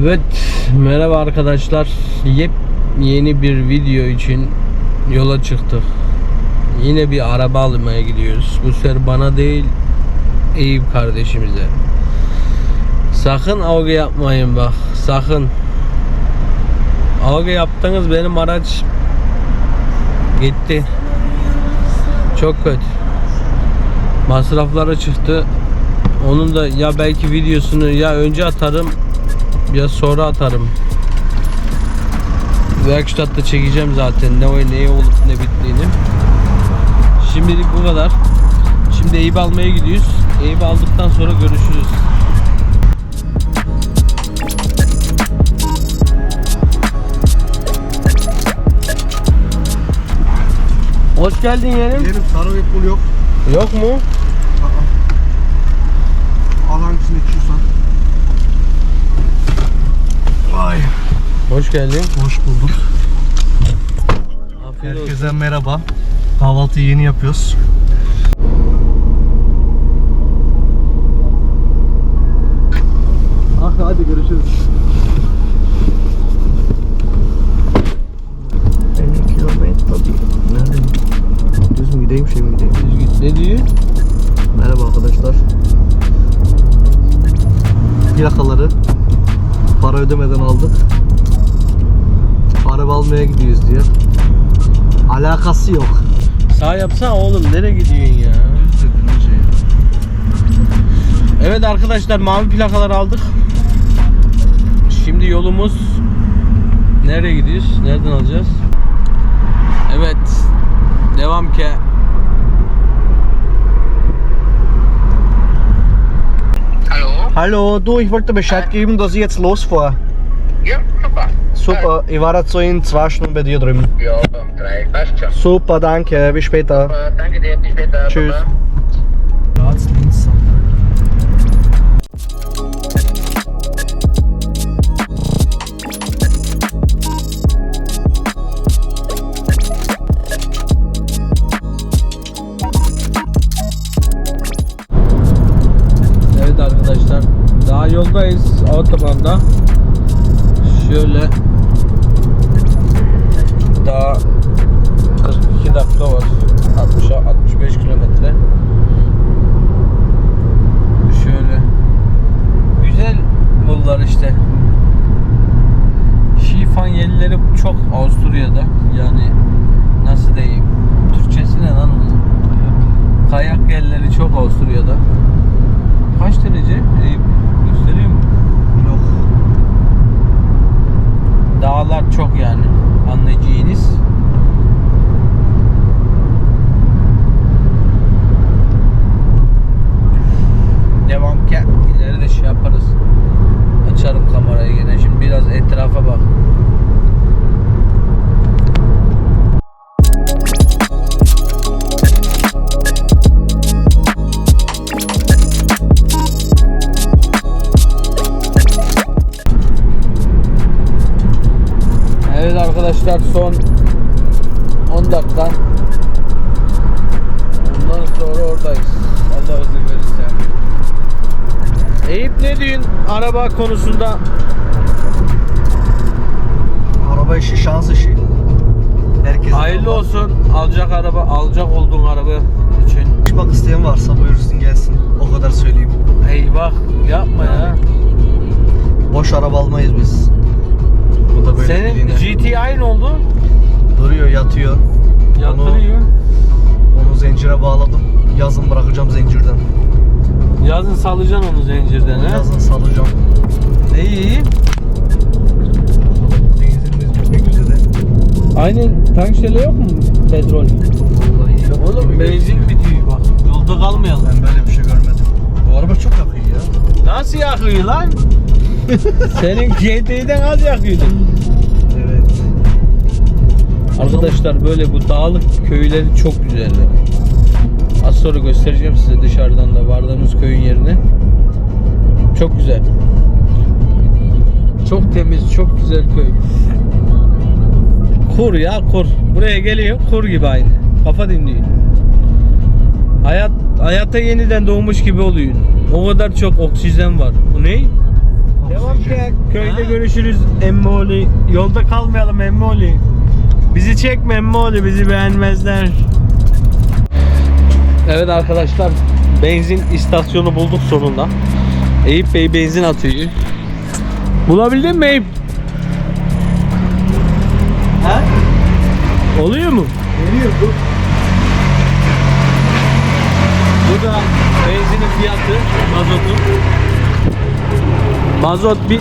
Evet, merhaba arkadaşlar. Yep yeni bir video için yola çıktık. Yine bir araba almaya gidiyoruz. Bu sefer bana değil, Eyüp kardeşimize. Sakın avga yapmayın bak, sakın. Avga yaptınız benim araç gitti. Çok kötü. Masrafları çıktı. Onun da ya belki videosunu ya önce atarım ya sonra atarım. Workshop'ta çekeceğim zaten ne o ne olup ne bittiğini. Şimdilik bu kadar. Şimdi Eyüp almaya gidiyoruz. Eyüp aldıktan sonra görüşürüz. Hoş geldin yeğenim. Benim sarı Red Bull yok. Yok mu? Al hangisini içiyorsan. Vay. Hoş geldin. Hoş bulduk. Afiyet olsun. Herkese merhaba. Kahvaltıyı yeni yapıyoruz. Ah hadi görüşürüz. 50 kilometre tabii. Nereden? Düz mü gideyim şey mi gideyim? Düz git. Ne diyor? Merhaba arkadaşlar. Plakaları para ödemeden aldık. Araba almaya gidiyoruz diye. Alakası yok. Sağ yapsana oğlum nereye gidiyorsun ya? Evet arkadaşlar mavi plakalar aldık. Şimdi yolumuz nereye gidiyoruz? Nereden alacağız? Evet. Devam ki. Hallo, du, ich wollte Bescheid geben, dass ich jetzt losfahre. Ja, super. Super, ich war jetzt so in zwei Stunden bei dir drüben. Ja, um drei, passt schon. Super, danke, bis später. Super, danke dir, bis später. Tschüss. Baba. Biraz etrafa bak. Evet arkadaşlar son 10 dakika. Ondan sonra oradayız. Allah izin verirse. Eyüp ne diyorsun araba konusunda? Araba işi şans işi. Herkes Hayırlı olsun. Alacak araba, alacak olduğun araba için. Çıkmak isteyen varsa buyursun gelsin. O kadar söyleyeyim. Eyvah yapma ya. Boş araba almayız biz. Bu da böyle Senin. GTI ne oldu? duruyor, yatıyor. Yatırıyor. Onu zincire bağladım. Yazın bırakacağım zincirden. Yazın salacaksın onu zincirden he. Yazın salacağım. İyi. Bitmek üzere. Aynen tankşele yok mu petrol? Yok. Oğlum benzin bitiyor bak. Yolda kalmayalım. Ben böyle bir şey görmedim. Bu araba çok yakıyor ya. Nasıl yakıyor lan? Senin GT'den az yakıyordu. Evet. Arkadaşlar böyle bu dağlık köyleri çok güzeller. Az sonra göstereceğim size dışarıdan da vardığımız köyün yerini. Çok güzel. Çok temiz, çok güzel köy. Kur ya kur. Buraya geliyor kur gibi aynı. Kafa dinliyor. Hayat hayata yeniden doğmuş gibi oluyor. O kadar çok oksijen var. Bu ne? Devam ki Köyde görüşürüz Emmoli. Yolda kalmayalım Emmoli. Bizi çekme Emmoli, bizi beğenmezler. Evet arkadaşlar, benzin istasyonu bulduk sonunda. Eyüp Bey benzin atıyor. Bulabildin mi Eyüp? Ha? Oluyor mu? Geliyor bu. Bu da benzinin fiyatı, mazotun. Mazot bir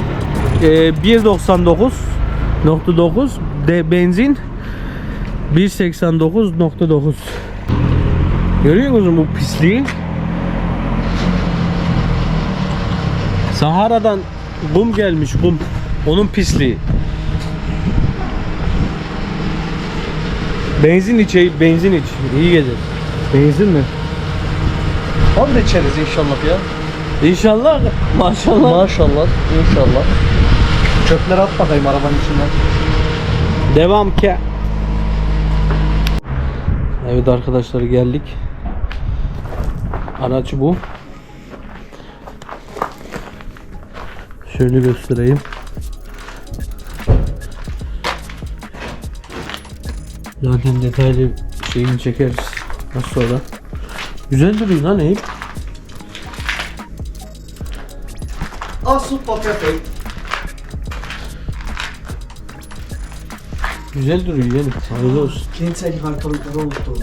e, 1.99.9 de benzin 1.89.9 Görüyor musun bu pisliği? Sahara'dan kum gelmiş kum. Onun pisliği. Benzin iç, benzin iç. İyi gelir. Benzin mi? Onu da içeriz inşallah ya. İnşallah, maşallah. Maşallah, inşallah. Çöpleri at bakayım arabanın içinden. Devam ki. Evet arkadaşlar geldik. Araç bu. Şöyle göstereyim. Zaten detaylı şeyini çekeriz. Az sonra. Güzel duruyor lan Eyüp. Asıl paketi. Güzel duruyor yani. Hayırlı olsun. Kentsel haritalıkları unuttum.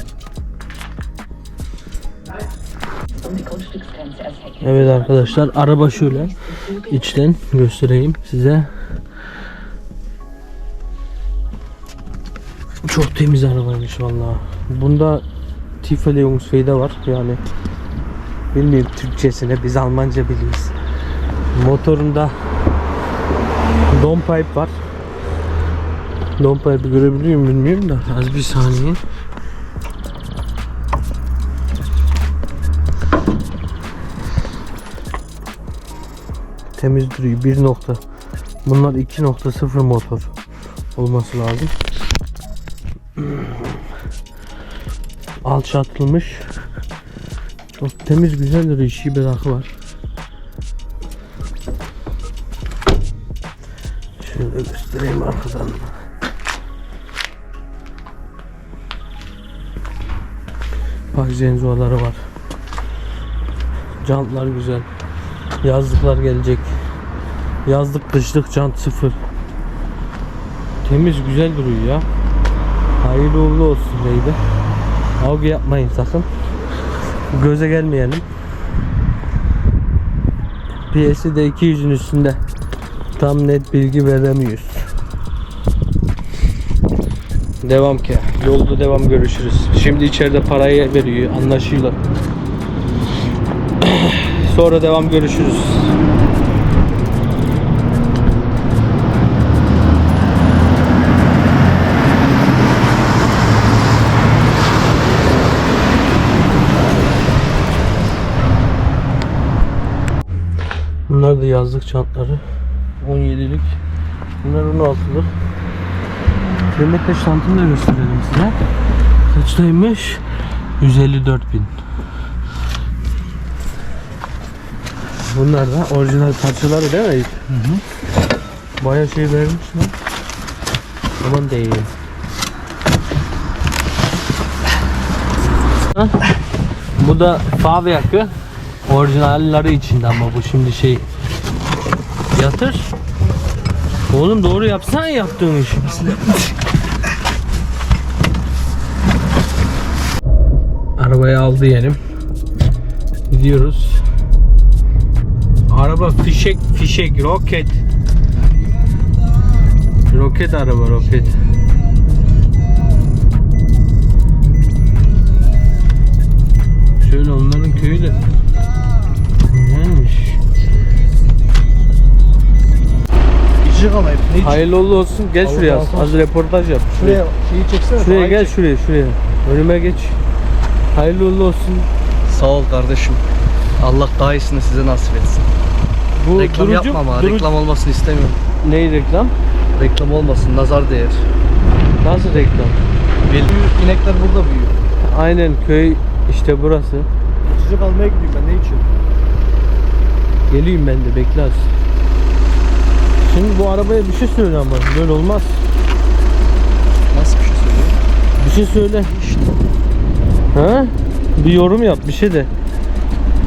Evet arkadaşlar araba şöyle içten göstereyim size. Çok temiz arabaymış vallahi. Bunda Tieferlegungsfeder var yani bilmiyorum Türkçesine biz Almanca biliyoruz. Motorunda Downpipe var. Downpipe'ı görebiliyor muyum bilmiyorum da az bir saniye. Temiz duruyor. 1 nokta. Bunlar 2.0 motor olması lazım. Alçaltılmış. Çok temiz güzel duruyor. Şibe rakı var. Şöyle göstereyim arkadan. Bak zenzuaları var. Jantlar güzel. Yazlıklar gelecek. Yazlık kışlık jant sıfır. Temiz güzel duruyor ya. Hayırlı uğurlu olsun neydi. Avgı yapmayın sakın. Göze gelmeyelim. Piyesi de 200'ün üstünde. Tam net bilgi veremiyoruz. Devam ki. Yolda devam görüşürüz. Şimdi içeride parayı veriyor. Anlaşıyorlar. Sonra devam görüşürüz. Bunlar da yazlık çantları. 17'lik. Bunlar 16'lık. Kilometre şantını da gösterelim size. Kaçtaymış? 154 bin. Bunlar da orijinal parçaları değil mi? Hı hı. Baya şey vermişler. Aman değil. Bu da fav yakı. Orijinalleri içinde ama bu şimdi şey yatır. Oğlum doğru yapsana yaptığın işi. Arabayı aldı yeğenim. Gidiyoruz. Araba fişek fişek roket. Roket araba roket. Şöyle onların köyü de güzelmiş. İçecek. Ne içecek? Hayırlı uğurlu olsun. Gel Allah şuraya. razı olsun. Az röportaj yap. Şuraya şeyi çeksene. Şuraya gel çek. şuraya şuraya. Önüme geç. Hayırlı uğurlu olsun. Sağ ol kardeşim. Allah daha iyisini size nasip etsin. Bu reklam durucu- yapma ama durucu- reklam olmasını istemiyorum. Neyi reklam? Reklam olmasın, nazar değer. Nasıl reklam? Büyük inekler burada büyüyor. Aynen köy işte burası. İçecek almaya gidiyorum ben ne içiyorum? Geleyim ben de bekle az. Şimdi arabaya bir şey söyle ama böyle olmaz. Nasıl bir şey söylüyor? Bir şey söyle. İşte. Ha? Bir yorum yap, bir şey de.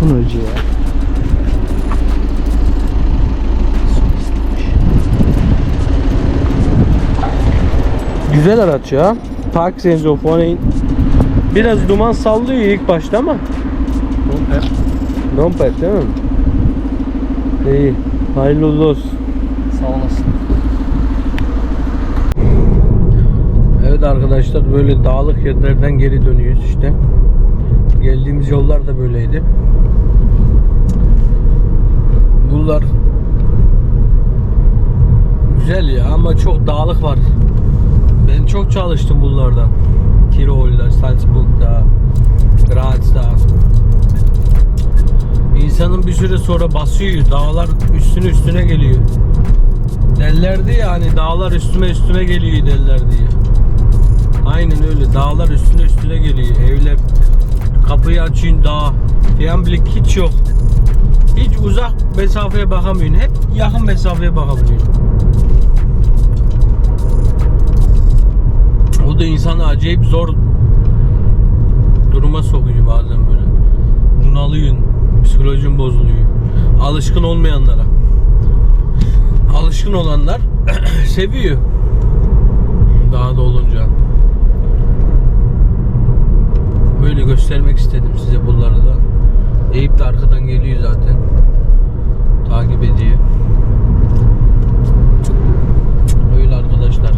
Bunu önce ya. Güzel araç ya. Park Sense of One Biraz duman sallıyor ilk başta ama. Komper. Dompet değil mi? İyi. Hayırlı uğurlu olsun. Sağ olasın. Evet arkadaşlar böyle dağlık yerlerden geri dönüyoruz işte. Geldiğimiz yollar da böyleydi. Bunlar güzel ya ama çok dağlık var. Ben çok çalıştım bunlarda. Tirol'da, Salzburg'da, Graz'da. İnsanın bir süre sonra basıyor. Dağlar üstüne üstüne geliyor. Derlerdi ya hani dağlar üstüme üstüme geliyor derler diye. Aynen öyle. Dağlar üstüne üstüne geliyor. Evler kapıyı açıyorsun dağ. Fiyanblik hiç yok. Hiç uzak mesafeye bakamıyorsun. Hep yakın mesafeye bakabiliyorsun. O da insanı acayip zor duruma sokuyor bazen böyle. Bunalıyorsun. Psikolojin bozuluyor. Alışkın olmayanlara. Alışkın olanlar seviyor. Daha da olunca. Böyle göstermek istedim size bunları da. Eyüp de arkadan geliyor zaten. Takip ediyor. Öyle arkadaşlar.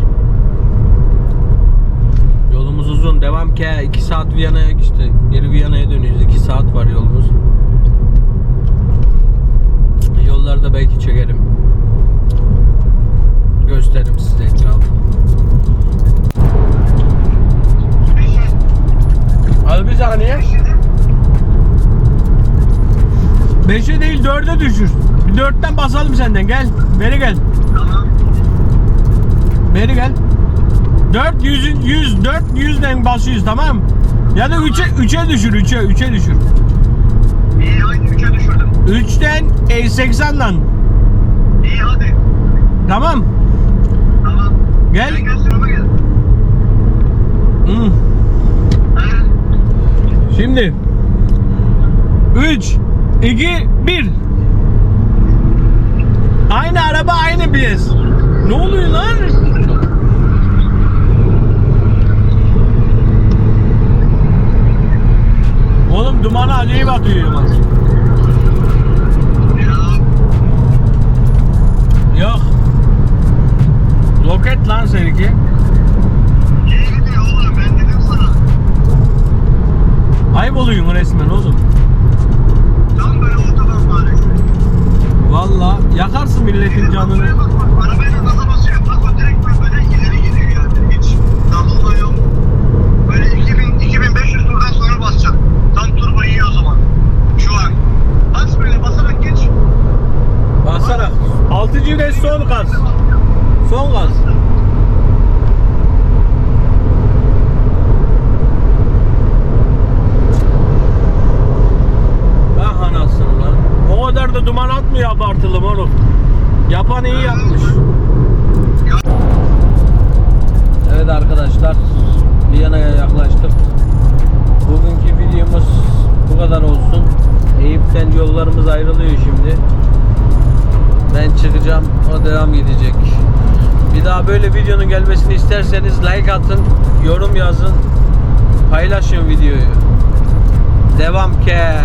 Yolumuz uzun. Devam ki 2 saat Viyana'ya işte. Geri Viyana'ya dönüyoruz. 2 saat var yolumuz. Yollarda belki çekerim. Gösteririm size etrafı. Al bir saniye. 5'e değil 4'e düşür. Bir 4'ten basalım senden gel. Beri gel. Beri gel. 4 100'ün 100 4 100'den basıyoruz tamam? Ya da 3'e 3'e düşür 3'e 3'e düşür. İyi hadi 3'e düşürdüm. 3'ten e, 80'dan. İyi hadi. Tamam. Tamam. Gel. Sen gel sırama gel. Hmm. Şimdi 3 2 1 Aynı araba aynı biz. Ne oluyor lan? Oğlum dumanı acayip atıyor lan. Ya. Yok. Roket lan seninki. İyi gidiyor oğlum ben dedim sana. Ayıp oluyorsun resmen oğlum. Tam böyle otoban mahallesi. Valla yakarsın milletin canını. Şuraya bak bak. Arabayla gaza basıyor. Bak o direkt böyle, böyle ileri gidiyor yani. Hiç davulma yok. Böyle 2000, 2500 turdan sonra basacak. Tam turbo iyi o zaman. Şu an. Bas böyle basarak geç. Baksana. 6. vites son gaz. Son gaz. Bak anasını lan. O kadar da duman atmıyor abartılı moruk. Yapan iyi yapmış. Evet arkadaşlar. Viyana'ya yaklaştık. Bugünkü videomuz bu kadar olsun. Eyüp'ten yollarımız ayrılıyor şimdi. Ben çıkacağım, o devam gidecek. Bir daha böyle videonun gelmesini isterseniz like atın, yorum yazın, paylaşın videoyu. Devam ke.